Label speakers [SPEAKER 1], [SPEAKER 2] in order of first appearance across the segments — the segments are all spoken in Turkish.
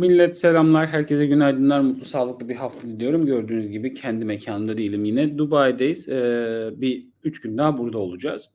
[SPEAKER 1] Millet selamlar, herkese günaydınlar, mutlu sağlıklı bir hafta diliyorum. Gördüğünüz gibi kendi mekanında değilim yine. Dubai'deyiz. Ee, bir üç gün daha burada olacağız.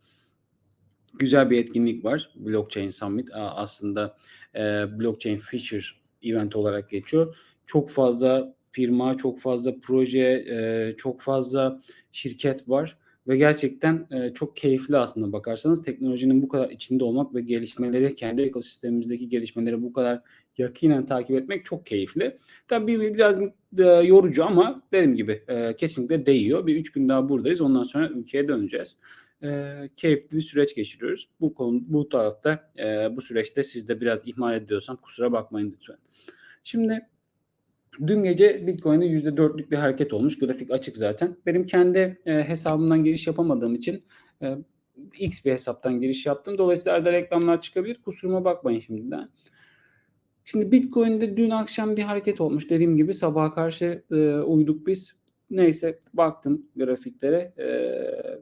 [SPEAKER 1] Güzel bir etkinlik var. Blockchain Summit aslında e, Blockchain Feature event olarak geçiyor. Çok fazla firma, çok fazla proje, e, çok fazla şirket var. Ve gerçekten e, çok keyifli aslında bakarsanız teknolojinin bu kadar içinde olmak ve gelişmeleri, kendi ekosistemimizdeki gelişmeleri bu kadar yakinen takip etmek çok keyifli. Tabii bir- biraz e, yorucu ama dediğim gibi e, kesinlikle değiyor. Bir üç gün daha buradayız. Ondan sonra ülkeye döneceğiz. E, keyifli bir süreç geçiriyoruz. Bu konu bu tarafta e, bu süreçte siz de biraz ihmal ediyorsam kusura bakmayın lütfen. Şimdi Dün gece Bitcoin'de %4'lük bir hareket olmuş. Grafik açık zaten. Benim kendi e, hesabımdan giriş yapamadığım için e, X bir hesaptan giriş yaptım. Dolayısıyla arada reklamlar çıkabilir. Kusuruma bakmayın şimdiden. Şimdi Bitcoin'de dün akşam bir hareket olmuş. Dediğim gibi sabaha karşı e, uyduk biz. Neyse baktım grafiklere e,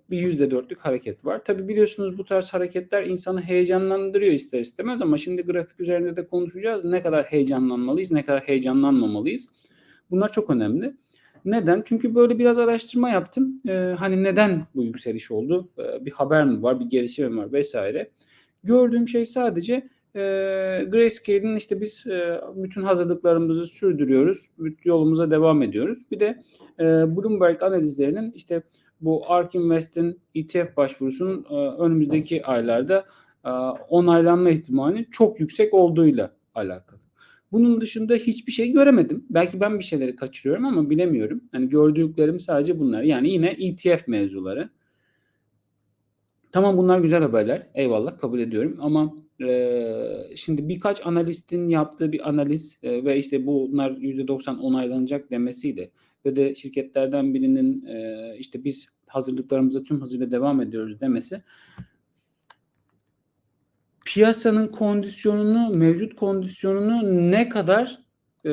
[SPEAKER 1] bir yüzde dörtlük hareket var. Tabi biliyorsunuz bu tarz hareketler insanı heyecanlandırıyor ister istemez ama şimdi grafik üzerinde de konuşacağız. Ne kadar heyecanlanmalıyız, ne kadar heyecanlanmamalıyız. Bunlar çok önemli. Neden? Çünkü böyle biraz araştırma yaptım. E, hani neden bu yükseliş oldu? E, bir haber mi var, bir gelişme mi var vesaire. Gördüğüm şey sadece e, Grayscale'in işte biz e, bütün hazırlıklarımızı sürdürüyoruz. Yolumuza devam ediyoruz. Bir de e, Bloomberg analizlerinin işte bu ARK Invest'in ETF başvurusunun e, önümüzdeki aylarda e, onaylanma ihtimali çok yüksek olduğuyla alakalı. Bunun dışında hiçbir şey göremedim. Belki ben bir şeyleri kaçırıyorum ama bilemiyorum. Hani gördüklerim sadece bunlar. Yani yine ETF mevzuları. Tamam bunlar güzel haberler. Eyvallah kabul ediyorum ama e, şimdi birkaç analistin yaptığı bir analiz e, ve işte bunlar %90 onaylanacak demesiyle ve de şirketlerden birinin e, işte biz hazırlıklarımıza tüm hızıyla devam ediyoruz demesi piyasanın kondisyonunu, mevcut kondisyonunu ne kadar e,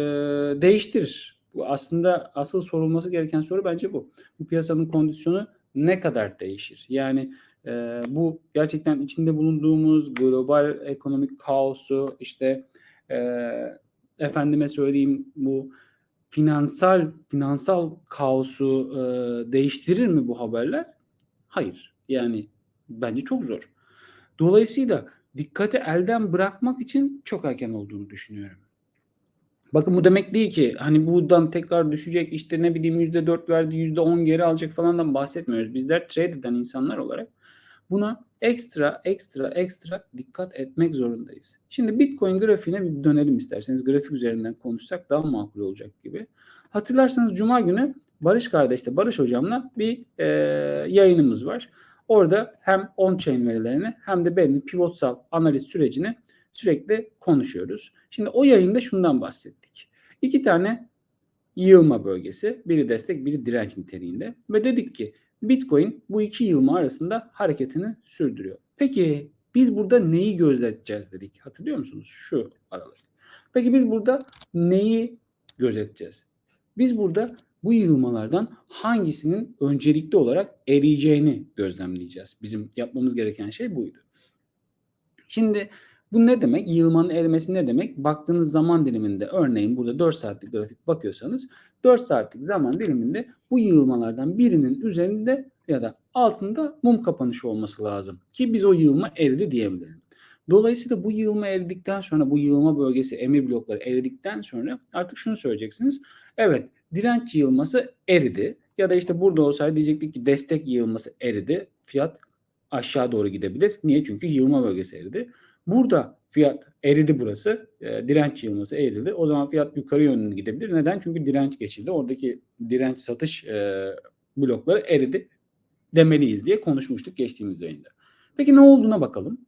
[SPEAKER 1] değiştirir? Bu aslında asıl sorulması gereken soru bence bu. Bu piyasanın kondisyonu ne kadar değişir? Yani e, bu gerçekten içinde bulunduğumuz global ekonomik kaosu işte e, efendime söyleyeyim bu finansal finansal kaosu e, değiştirir mi bu haberler? Hayır. Yani bence çok zor. Dolayısıyla dikkati elden bırakmak için çok erken olduğunu düşünüyorum. Bakın bu demek değil ki hani buradan tekrar düşecek işte ne bileyim yüzde dört verdi yüzde on geri alacak falandan bahsetmiyoruz. Bizler trade eden insanlar olarak buna ekstra ekstra ekstra dikkat etmek zorundayız. Şimdi Bitcoin grafiğine bir dönelim isterseniz. Grafik üzerinden konuşsak daha makul olacak gibi. Hatırlarsanız Cuma günü Barış kardeşle Barış hocamla bir e, yayınımız var. Orada hem on-chain verilerini hem de benim pivotsal analiz sürecini sürekli konuşuyoruz. Şimdi o yayında şundan bahsettik. İki tane yığılma bölgesi, biri destek, biri direnç niteliğinde ve dedik ki Bitcoin bu iki yığılma arasında hareketini sürdürüyor. Peki biz burada neyi gözeteceğiz dedik. Hatırlıyor musunuz? Şu aralık. Peki biz burada neyi gözeteceğiz? Biz burada bu yığılmalardan hangisinin öncelikli olarak eriyeceğini gözlemleyeceğiz. Bizim yapmamız gereken şey buydu. Şimdi bu ne demek? Yığılmanın erimesi ne demek? Baktığınız zaman diliminde örneğin burada 4 saatlik grafik bakıyorsanız 4 saatlik zaman diliminde bu yığılmalardan birinin üzerinde ya da altında mum kapanışı olması lazım ki biz o yığılma eridi diyebilelim. Dolayısıyla bu yığılma eridikten sonra bu yığılma bölgesi emir blokları eridikten sonra artık şunu söyleyeceksiniz. Evet direnç yığılması eridi ya da işte burada olsaydı diyecektik ki destek yığılması eridi. Fiyat aşağı doğru gidebilir. Niye? Çünkü yığılma bölgesi eridi. Burada fiyat eridi burası. E, direnç yığılması erildi. O zaman fiyat yukarı yönlü gidebilir. Neden? Çünkü direnç geçildi. Oradaki direnç satış e, blokları eridi demeliyiz diye konuşmuştuk geçtiğimiz yayında. Peki ne olduğuna bakalım.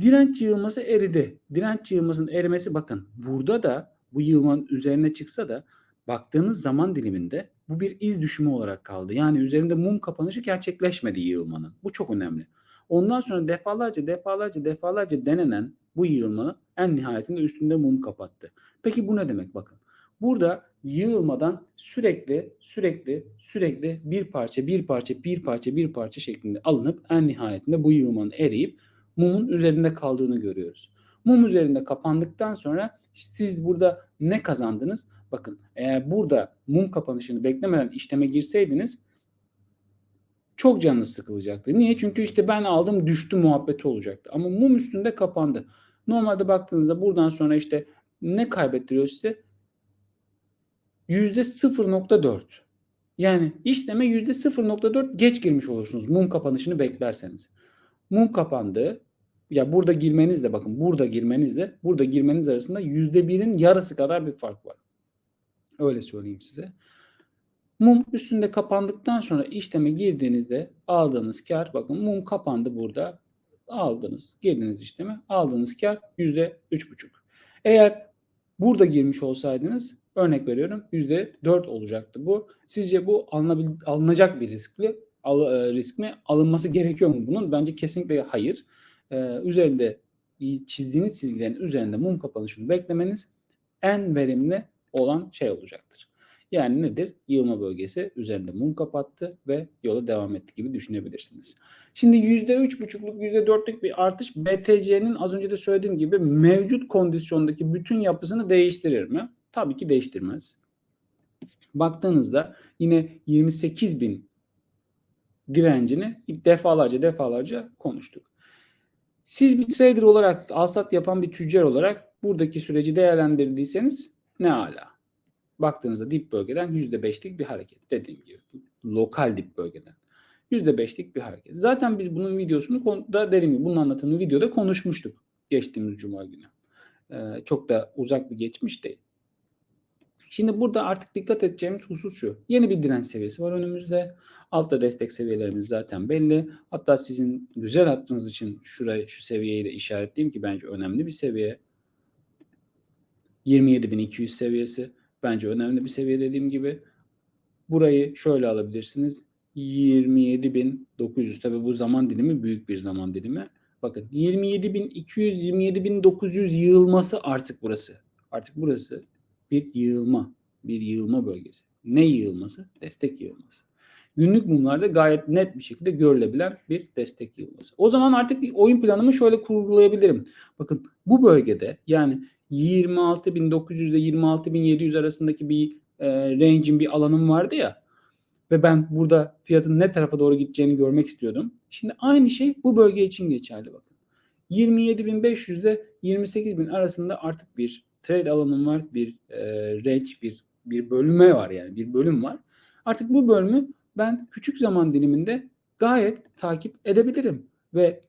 [SPEAKER 1] Direnç yığılması eridi. Direnç yığılmasının erimesi bakın burada da bu yığılmanın üzerine çıksa da baktığınız zaman diliminde bu bir iz düşümü olarak kaldı. Yani üzerinde mum kapanışı gerçekleşmedi yığılmanın. Bu çok önemli. Ondan sonra defalarca defalarca defalarca denenen bu yığılma en nihayetinde üstünde mum kapattı. Peki bu ne demek bakın. Burada yığılmadan sürekli sürekli sürekli bir parça bir parça bir parça bir parça şeklinde alınıp en nihayetinde bu yığılmanın eriyip mumun üzerinde kaldığını görüyoruz. Mum üzerinde kapandıktan sonra siz burada ne kazandınız? Bakın eğer burada mum kapanışını beklemeden işleme girseydiniz çok canınız sıkılacaktı. Niye? Çünkü işte ben aldım düştü muhabbeti olacaktı. Ama mum üstünde kapandı. Normalde baktığınızda buradan sonra işte ne kaybettiriyor size? %0.4. Yani işleme %0.4 geç girmiş olursunuz mum kapanışını beklerseniz. Mum kapandı. Ya burada girmenizle bakın burada girmenizle burada girmeniz arasında %1'in yarısı kadar bir fark var. Öyle söyleyeyim size. Mum üstünde kapandıktan sonra işleme girdiğinizde aldığınız kar bakın mum kapandı burada. Aldınız, girdiniz işleme. Aldığınız kar %3,5. Eğer burada girmiş olsaydınız örnek veriyorum %4 olacaktı bu. Sizce bu alınabil- alınacak bir riskli al, e, risk mi? Alınması gerekiyor mu bunun? Bence kesinlikle hayır. Ee, üzerinde çizdiğiniz çizgilerin üzerinde mum kapanışını beklemeniz en verimli olan şey olacaktır. Yani nedir? Yığılma bölgesi üzerinde mum kapattı ve yola devam etti gibi düşünebilirsiniz. Şimdi %3,5'luk %4'lük bir artış BTC'nin az önce de söylediğim gibi mevcut kondisyondaki bütün yapısını değiştirir mi? Tabii ki değiştirmez. Baktığınızda yine 28 bin direncini defalarca defalarca konuştuk. Siz bir trader olarak, alsat yapan bir tüccar olarak buradaki süreci değerlendirdiyseniz ne ala. Baktığınızda dip bölgeden %5'lik bir hareket dediğim gibi. Lokal dip bölgeden. %5'lik bir hareket. Zaten biz bunun videosunu da derim gibi bunun anlatımını videoda konuşmuştuk geçtiğimiz cuma günü. Ee, çok da uzak bir geçmiş değil. Şimdi burada artık dikkat edeceğimiz husus şu. Yeni bir direnç seviyesi var önümüzde. Altta destek seviyelerimiz zaten belli. Hatta sizin güzel hatırınız için şurayı şu seviyeyi de işaretleyeyim ki bence önemli bir seviye. 27.200 seviyesi bence önemli bir seviye dediğim gibi. Burayı şöyle alabilirsiniz. 27.900 tabi bu zaman dilimi büyük bir zaman dilimi. Bakın 27.200 27.900 yığılması artık burası. Artık burası bir yığılma, bir yığılma bölgesi. Ne yığılması? Destek yığılması. Günlük mumlarda gayet net bir şekilde görülebilen bir destek yığılması. O zaman artık oyun planımı şöyle kurgulayabilirim. Bakın bu bölgede yani 26.900 ile 26.700 arasındaki bir e, range'in bir alanım vardı ya ve ben burada fiyatın ne tarafa doğru gideceğini görmek istiyordum. Şimdi aynı şey bu bölge için geçerli bakın. 27.500 ile 28.000 arasında artık bir trade alanım var, bir e, range, bir bir bölüme var yani bir bölüm var. Artık bu bölümü ben küçük zaman diliminde gayet takip edebilirim ve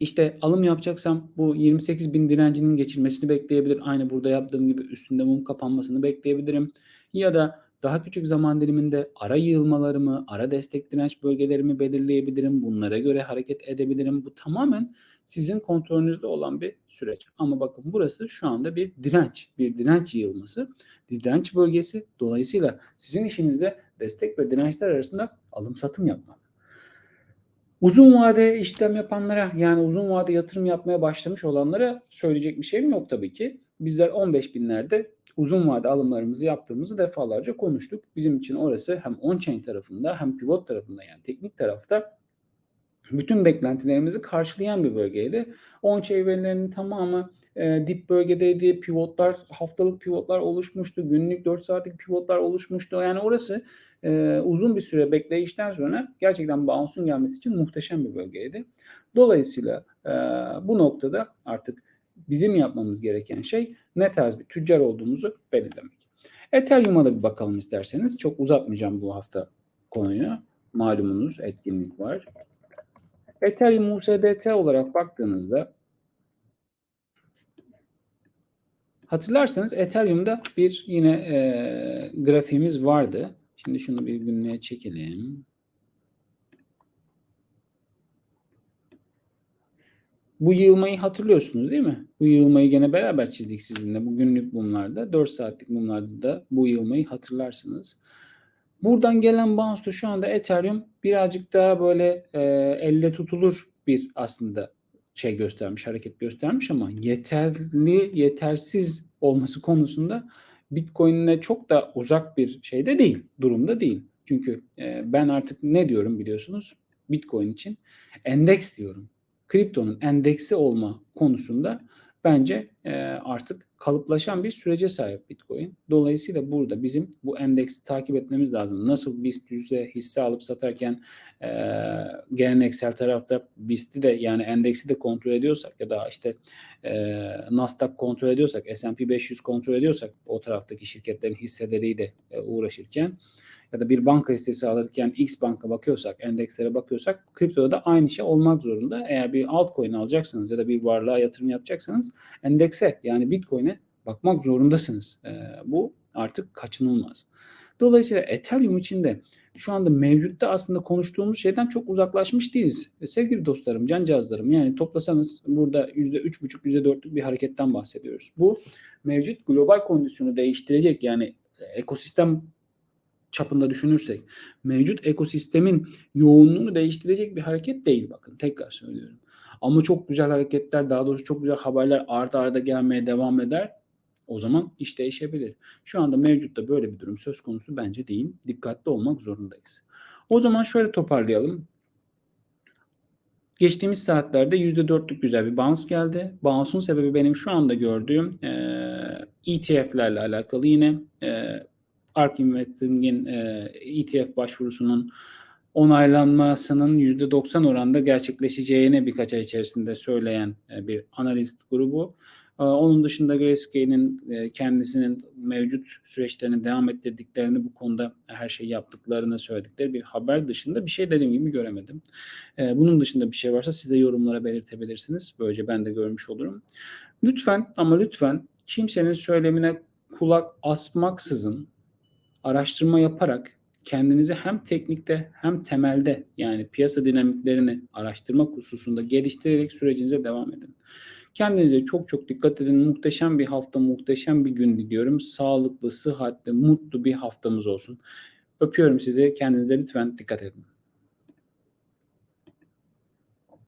[SPEAKER 1] işte alım yapacaksam bu 28 bin direncinin geçilmesini bekleyebilir. Aynı burada yaptığım gibi üstünde mum kapanmasını bekleyebilirim. Ya da daha küçük zaman diliminde ara yığılmalarımı, ara destek direnç bölgelerimi belirleyebilirim. Bunlara göre hareket edebilirim. Bu tamamen sizin kontrolünüzde olan bir süreç. Ama bakın burası şu anda bir direnç, bir direnç yığılması, direnç bölgesi. Dolayısıyla sizin işinizde destek ve dirençler arasında alım satım yapmak. Uzun vade işlem yapanlara yani uzun vade yatırım yapmaya başlamış olanlara söyleyecek bir şeyim yok tabii ki. Bizler 15 binlerde uzun vade alımlarımızı yaptığımızı defalarca konuştuk. Bizim için orası hem on-chain tarafında hem pivot tarafında yani teknik tarafta bütün beklentilerimizi karşılayan bir bölgeydi. On-chain verilerinin tamamı e, dip bölgedeydi. Pivotlar, haftalık pivotlar oluşmuştu. Günlük 4 saatlik pivotlar oluşmuştu. Yani orası e, uzun bir süre bekleyişten sonra gerçekten bounce'un gelmesi için muhteşem bir bölgeydi. Dolayısıyla e, bu noktada artık bizim yapmamız gereken şey ne tarz bir tüccar olduğumuzu belirlemek. Ethereum'a da bir bakalım isterseniz. Çok uzatmayacağım bu hafta konuyu. Malumunuz etkinlik var. Ethereum USDT olarak baktığınızda hatırlarsanız Ethereum'da bir yine e, grafiğimiz vardı. Şimdi şunu bir günlüğe çekelim. Bu yığılmayı hatırlıyorsunuz değil mi? Bu yığılmayı gene beraber çizdik sizinle. Bu günlük mumlarda, 4 saatlik mumlarda da bu yığılmayı hatırlarsınız. Buradan gelen bounce şu anda Ethereum birazcık daha böyle e, elle tutulur bir aslında şey göstermiş, hareket göstermiş ama yeterli, yetersiz olması konusunda Bitcoin'le çok da uzak bir şeyde değil, durumda değil. Çünkü e, ben artık ne diyorum biliyorsunuz? Bitcoin için endeks diyorum. Kriptonun endeksi olma konusunda bence artık kalıplaşan bir sürece sahip Bitcoin. Dolayısıyla burada bizim bu endeksi takip etmemiz lazım. Nasıl BIST yüzde hisse alıp satarken e, geleneksel tarafta BIST'i de yani endeksi de kontrol ediyorsak ya da işte e, Nasdaq kontrol ediyorsak, S&P 500 kontrol ediyorsak o taraftaki şirketlerin hisseleriyle e, uğraşırken ya da bir banka hissesi alırken X banka bakıyorsak, endekslere bakıyorsak kriptoda da aynı şey olmak zorunda. Eğer bir altcoin alacaksınız ya da bir varlığa yatırım yapacaksanız endekse yani Bitcoin'e bakmak zorundasınız. E, bu artık kaçınılmaz. Dolayısıyla Ethereum için de şu anda mevcutta aslında konuştuğumuz şeyden çok uzaklaşmış değiliz. E, sevgili dostlarım, cancağızlarım yani toplasanız burada %3,5, %4'lük bir hareketten bahsediyoruz. Bu mevcut global kondisyonu değiştirecek yani e, ekosistem çapında düşünürsek mevcut ekosistemin yoğunluğunu değiştirecek bir hareket değil bakın tekrar söylüyorum. Ama çok güzel hareketler daha doğrusu çok güzel haberler arda arda gelmeye devam eder. O zaman iş değişebilir. Şu anda mevcutta böyle bir durum söz konusu bence değil. Dikkatli olmak zorundayız. O zaman şöyle toparlayalım. Geçtiğimiz saatlerde %4'lük güzel bir bounce geldi. Bounce'un sebebi benim şu anda gördüğüm e, ETF'lerle alakalı yine e, ARK Investing'in e, ETF başvurusunun onaylanmasının %90 oranda gerçekleşeceğini birkaç ay içerisinde söyleyen e, bir analist grubu. E, onun dışında Grayscale'in e, kendisinin mevcut süreçlerini devam ettirdiklerini bu konuda her şeyi yaptıklarını söyledikleri bir haber dışında bir şey dediğim gibi göremedim. Bunun dışında bir şey varsa size yorumlara belirtebilirsiniz. Böylece ben de görmüş olurum. Lütfen ama lütfen kimsenin söylemine kulak asmaksızın araştırma yaparak kendinizi hem teknikte hem temelde yani piyasa dinamiklerini araştırmak hususunda geliştirerek sürecinize devam edin. Kendinize çok çok dikkat edin. Muhteşem bir hafta, muhteşem bir gün diliyorum. Sağlıklı, sıhhatli, mutlu bir haftamız olsun. Öpüyorum sizi. Kendinize lütfen dikkat edin.